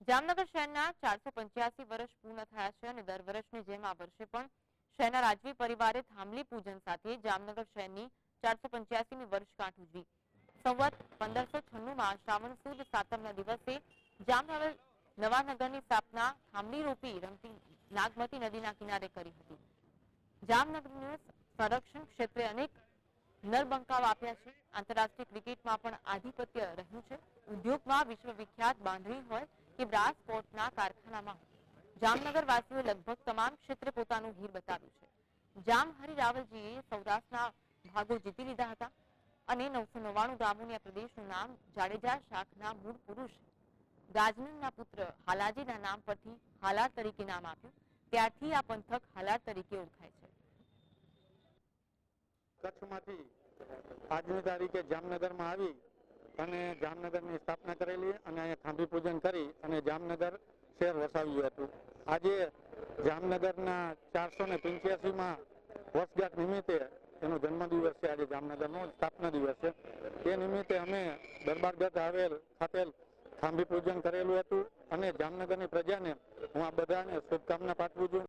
જામનગર શહેરના ચારસો પંચ્યાસી વર્ષ પૂર્ણ થયા છે અને દર વર્ષની જેમ આ વર્ષે પણ શહેરના રાજવી પરિવારે થાંભલી પૂજન સાથે જામનગર શહેરની ચારસો પંચ્યાસીમી વર્ષગાંઠ ઉજવી. સંવત પંદરસો છન્નુંમાં શ્રાવણ સુદ સાતમના દિવસે જામનગર નવાનગરની સ્થાપના થાંભલી રૂપી રમતી નાગમતી નદીના કિનારે કરી હતી. જામનગરનું સંરક્ષણ ક્ષેત્રે અનેક નરબંકાવ આપ્યા છે. આંતરરાષ્ટ્રીય ક્રિકેટમાં પણ આધિપત્ય રહ્યું છે. ઉદ્યોગમાં વિશ્વ વિખ્યાત બાંધણી હોય કે પોર્ટના કારખાનામાં. જામનગર લગભગ તમામ ક્ષેત્રે પોતાનું હીર બતાવ્યું છે. જામ હરિ રાવલજીએ સૌરાષ્ટ્રના ભાગો જીતી લીધા હતા અને નવસો નવ્વાણું ગામોની આ પ્રદેશનું નામ જાડેજા શાખના મૂળ પુરુષ ગાજનનના પુત્ર હાલાજીના નામ પરથી હાલાર તરીકે નામ આપ્યું. ત્યારથી આ પંથક હાલાર તરીકે ઓળખાય છે. કચ્છમાંથી આજની તારીખે જામનગરમાં આવી અને જામનગરની સ્થાપના કરેલી અને અહીંયા થાંભી પૂજન કરી અને જામનગર શહેર હતું. આજે જામનગરના ચારસો ને પંચ્યાસીમાં વર્ષગાંઠ નિમિત્તે એનો જન્મદિવસ છે. આજે જામનગરનો સ્થાપના દિવસ છે. એ નિમિત્તે અમે દરબારગઢ આવેલ ખાતેલ થાંભી પૂજન કરેલું હતું અને જામનગરની પ્રજાને હું આ બધાને શુભકામના પાઠવું છું.